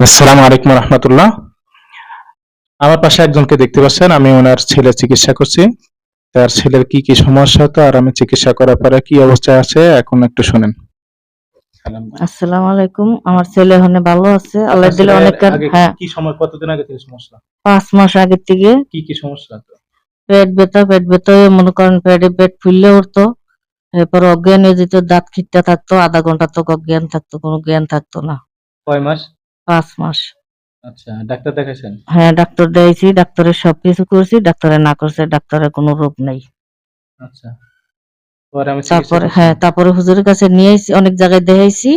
আসসালামু আলাইকুম রহমতুল্লাহ। আমার পাশে একজনকে দেখতে পাচ্ছেন আমি ওনার ছেলে চিকিৎসা করছি। তার ছেলের কি কি সমস্যা হতো আর আমি চিকিৎসা করার পরে কি অবস্থায় আছে এখন একটু শুনেন। আসসালামু আলাইকুম আমার ছেলে ওখানে ভালো আছে আল্লাহ দিলে অনেক হ্যাঁ। কি সময় কতদিন আগে থেকে সমস্যা? পাঁচ মাস আগের থেকে। কি কি সমস্যা? পেট ব্যথা পেট ব্যথা মনে করেন পেটে পেট ফুললে উঠতো। এরপর অজ্ঞান হয়ে যেত দাঁত খিটটা থাকতো আধা ঘণ্টা তো অজ্ঞান থাকতো কোনো জ্ঞান থাকতো না। কয় মাস? পাঁচ মাস। আচ্ছা ডাক্তার দেখাইছেন? হ্যাঁ ডাক্তার দিয়েছি ডাক্তারের সবকিছু করছি ডাক্তারে না করছে ডাক্তারের কোনো রোগ নাই। আচ্ছা। তারপরে হ্যাঁ তারপরে হুজুরের কাছে নিয়ে অনেক জায়গায় দেখাইছি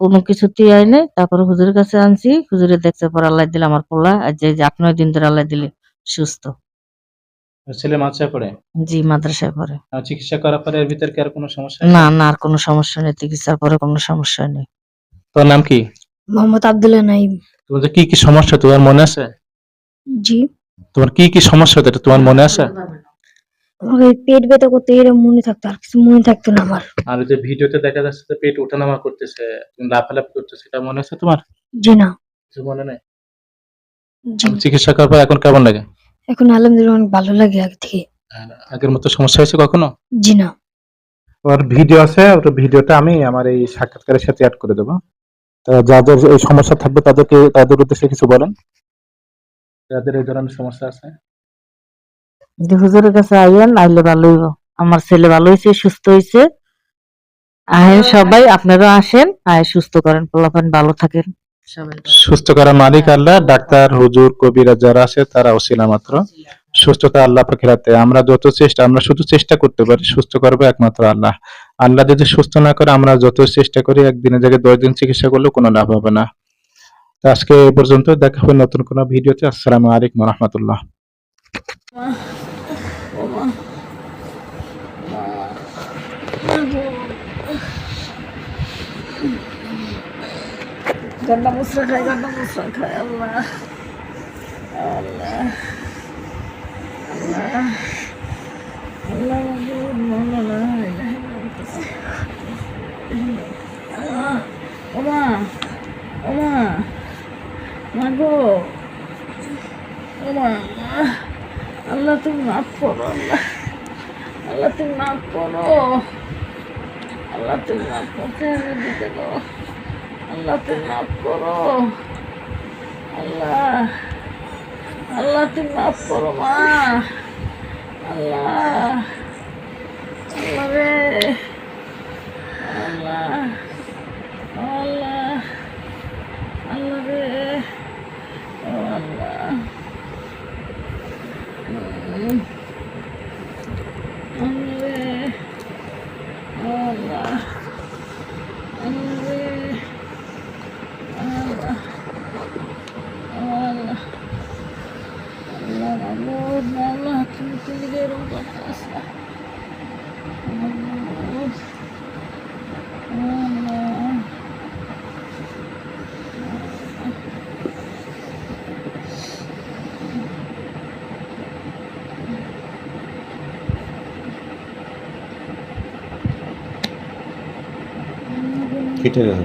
কোনো কিছুতেই আই নাই। তারপরে হুজুরের কাছে আনছি হুজুরে দেখছে পর আল্লাহ দিলে আমার পোলা আর যে আপনার দিন ধরে আল্লাহ দিলে সুস্থ। ছেলে মাত্রা পড়ে? জি মাদ্রাসায় পড়ে। আর চিকিৎসা করার পরে এর ভিতর কি আর কোনো সমস্যা না না আর কোনো সমস্যা নেই চিকিৎসার পরে কোনো সমস্যা নেই। তোর নাম কি? মোহাম্মদ আব্দুল্লাহ নাইম তোমার কি কি সমস্যা তোমার মনে আছে? জি। তোমার কি কি সমস্যা হতো এটা তোমার মনে আছে? আমার এই পেট ব্যথা করতে এরকম মনে থাকতো আর কিছু মনে থাকতো না আমার। আর ওই যে ভিডিওতে দেখা যাচ্ছে যে পেট ওঠানামা করতেছে তুমি লাফালাফ করতেছে এটা মনে আছে তোমার? জি না। কিছু মনে নেই? জি। আমি চিকিৎসা করার পর এখন কেমন লাগে? এখন আলহামদুলিল্লাহ অনেক ভালো লাগে আগে থেকে। আর আগের মতো সমস্যা হয়েছে কখনো? জি না। ওর ভিডিও আছে ওর ভিডিওটা আমি আমার এই সাক্ষাৎকারের সাথে অ্যাড করে দেবো। তো যাদের এই সমস্যা থাকবে তাদেরকে তাদের উদ্দেশ্যে কিছু বলেন। যাদের এই ধরনের সমস্যা আছে। যদি হুজুরের কাছে আইয়েন আইলে ভালো হইব। আমার ছেলে ভালো হয়েছে সুস্থ হয়েছে আহেন সবাই আপনারা আসেন আয় সুস্থ করেন পোলাপান ভালো থাকেন। সুস্থ করা মালিক আল্লাহ ডাক্তার হুজুর কবিরা যারা আছে তারা ওসিলা মাত্র। সুস্থতা আল্লাহ পাখির হাতে। আমরা যত চেষ্টা আমরা শুধু চেষ্টা করতে পারি সুস্থ করব একমাত্র আল্লাহ। আল্লাহ যদি সুস্থ না করে, আমরা যত চেষ্টা করি একদিনের জায়গায় দশ দিন চিকিৎসা করলেও কোনো লাভ হবে না। তো আজকে এই পর্যন্ত, দেখা হবে নতুন কোনো ভিডিওতে। আসসালামু আলাইকুম রহমতুল্লাহ। গন্ডা খায় গন্ডা খায় আল্লাহ। আল্লাহ। আল্লাহ। আল্লাহ। ওমা ওমা মাগো। ওমা আল্লাহ তুমি মাফ করো, আল্লাহ। আল্লাহ তুমি মাফ করো। আল্লাহ তুমি মাফ করতে দিতে দাও আল্লাহ তুমি মাফ করো। আল্লাহ আল্লাহ তুমি মাফ করো, মা আল্লাহ আল্লাহ রে আল্লাহ আল্লাহ আল্লাহ রে ও আল্লাহ উম। আল্লাহ রে ও আল্লাহ আল্লাহ রে আল্লাহ আল্লাহ আল্লাহ মাবুদ আল্লাহ তুমি তুমি যে এরকম করতেছ মাবুদ আল্লাহ কেটে গেছে